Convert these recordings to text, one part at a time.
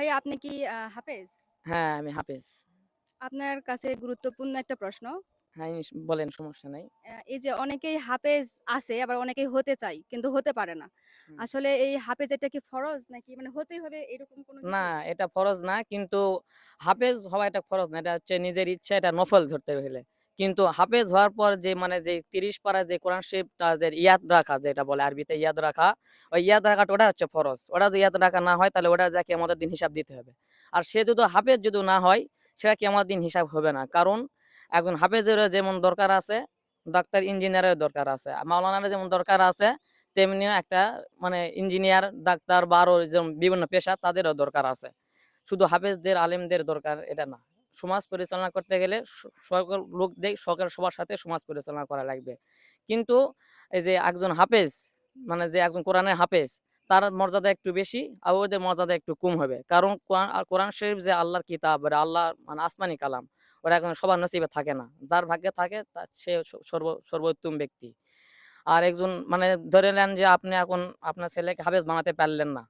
ভাই আপনি কি হাফেজ? হ্যাঁ আমি হাফেজ। আপনার কাছে গুরুত্বপূর্ণ একটা প্রশ্ন। হ্যাঁ বলেন সমস্যা নাই। এই যে অনেকেই হাফেজ আছে আবার অনেকেই হতে চাই কিন্তু হতে পারে না। আসলে এই হাফেজ এটা কি ফরজ নাকি? মানে হতেই হবে এরকম কোনো না এটা ফরজ না কিন্তু হাফেজ হওয়া এটা ফরজ না এটা হচ্ছে নিজের ইচ্ছা এটা নফল ধরতে হলে কিন্তু হাফেজ হওয়ার পর যে মানে যে তিরিশ পারা যে কোরআন শরীফটা যে ইয়াদ রাখা যেটা বলে আরবিতে ইয়াদ রাখা, ওই ইয়াদ রাখাটা ওটা হচ্ছে ফরজ। ওটা যদি ইয়াদ রাখা না হয় তাহলে ওটা যাকে আমাদের দিন হিসাব দিতে হবে। আর সে যদি হাফেজ যদি না হয়, সেটা কি আমার দিন হিসাব হবে না। কারণ একজন হাফেজের যেমন দরকার আছে ডাক্তার ইঞ্জিনিয়ারের দরকার আছে। মাওলানার যেমন দরকার আছে তেমনিও একটা মানে ইঞ্জিনিয়ার ডাক্তার বা আরও যেমন বিভিন্ন পেশা তাদেরও দরকার আছে। শুধু হাফেজদের, আলেমদের দরকার এটা না। সমাজ পরিচালনা করতে গেলে সকল লোকদের সকল সবার সাথে সমাজ পরিচালনা করা লাগবে। কিন্তু এই যে একজন হাফেজ মানে যে একজন কোরআনের হাফেজ, তার মর্যাদা একটু বেশি আর ওদের মর্যাদা একটু কম হবে। কারণ কোরআন- শরীফ যে আল্লাহর কিতাব আল্লাহ মানে আসমানি কালাম, ওরা এখন সবার নসিবে থাকে না। যার ভাগ্যে থাকে সে, সর্ব, সর্বোত্তম ব্যক্তি। আর একজন মানে ধরে নেন যে আপনি এখন আপনার ছেলেকে হাফেজ বানাতে পারলেন না।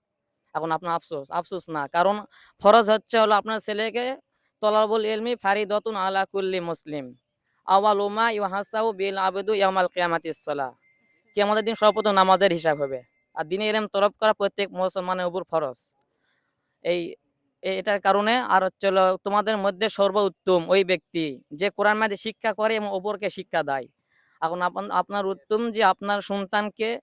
এখন আপনার আফসোস আফসোস না। কারণ ফরজ হচ্ছে হলো আপনার ছেলেকে তলাবুল ইলমি ফারিদতুন আলা কুল্লি মুসলিম। আওয়ালুমা ইউহাসাউ বিল আবেদু ইয়ামাল কিয়ামাতিস সালাহ। কিয়ামতের দিন সর্বপ্রথম নামাজের হিসাব হবে। আর দিনে এরম তরফ করা প্রত্যেক মুসলমানের উপর ফরজ। এই এটার কারণে আর হলো তোমাদের মধ্যে সর্বোত্তম ওই ব্যক্তি যে কোরআন মাঝে শিক্ষা করে এবং অপরকে শিক্ষা দেয়। এখন আপন- আপনার উত্তম যে আপনার সন্তানকে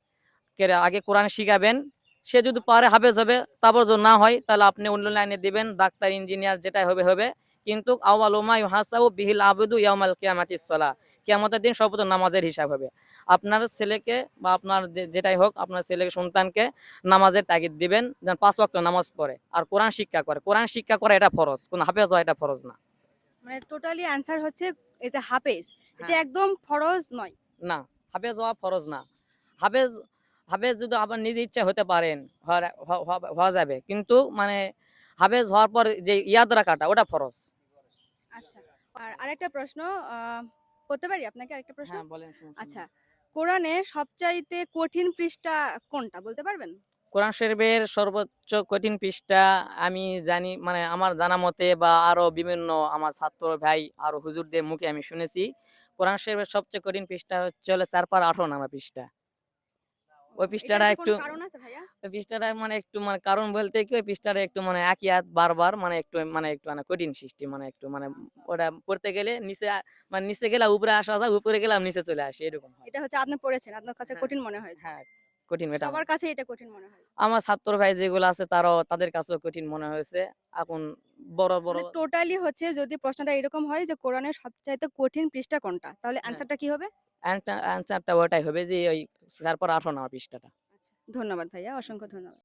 আগে কোরআন শিখাবেন, সে যদি পারে হাফেজ হবে তারপর যদি না হয়, তাহলে আপনি অন্য লাইনে দিবেন, ডাক্তার, ইঞ্জিনিয়ার যেটাই হবে হবে। কিন্তু আওয়ালুমা বিহিল আবেদু ইয়াউমাল কিয়ামাতিস সালাহ। কিয়ামতের দিন সর্বপ্রথম নামাজের হিসাব হবে। আপনার ছেলেকে বা আপনার যেটাই হোক আপনার ছেলেকে সন্তানকে নামাজের তাগিদ দিবেন যেন পাঁচ ওয়াক্ত নামাজ পড়ে। আর কোরআন শিক্ষা করে। কোরআন শিক্ষা করা এটা ফরজ। কোন হাফেজ হয় এটা ফরজ না। মানে টোটালি অ্যান্সার হচ্ছে এই যে হাফেজ। এটা হ্যাঁ। একদম ফরজ নয়। না হাফেজ হওয়া ফরজ না। হাফেজ হাফেজ যদি আবার নিজে ইচ্ছা হতে পারেন হওয়া যাবে। কিন্তু মানে হাফেজ হওয়ার পর যে ইয়াদ রাখাটা ওটা ফরজ। আচ্ছা আর আরেকটা প্রশ্ন করতে পারি আপনাকে আরেকটা প্রশ্ন? হ্যাঁ বলেন আচ্ছা কোরআনে সবচাইতে কঠিন পৃষ্ঠা কোনটা বলতে পারবেন? কোরআন শরীফের সর্বোচ্চ কঠিন পৃষ্ঠা আমি জানি মানে আমার জানা মতে বা আরও বিভিন্ন আমার ছাত্র ভাই আরও হুজুরদের মুখে আমি শুনেছি কোরআন শরীফের সবচেয়ে কঠিন পৃষ্ঠা হচ্ছে হলো চার পার আঠারো নামা পৃষ্ঠা। ওই কোনো একটু ওই পৃষ্ঠাটা মানে একটু মানে কারণ বলতে কি ওই পৃষ্ঠাটা একটু মানে একই হাত বারবার মানে একটু মানে একটু মানে কঠিন সৃষ্টি মানে একটু মানে ওটা পড়তে গেলে নিচে মানে নিচে গেলে উপরে আসা যায় উপরে গেলাম নিচে চলে আসে এরকম এটা হচ্ছে আপনি পড়েছেন আপনার কাছে হ্যাঁ। কঠিন মনে হয়েছে। হ্যাঁ কঠিন এটা আমার। কাছে এটা কঠিন মনে হয়। আমার ছাত্র ভাই যেগুলো আছে তারাও তাদের কাছেও কঠিন মনে হয়েছে। এখন বড় বড় টোটালি হচ্ছে যদি প্রশ্নটা এরকম হয় যে কোরআনের সবচাইতে কঠিন পৃষ্ঠা কোনটা? তাহলে অ্যান্সারটা কি হবে? অ্যান্সারটা ওটাই হবে যে ওই তারপর আঠারো নেওয়া পৃষ্ঠাটা। ধন্যবাদ ভাইয়া অসংখ্য ধন্যবাদ।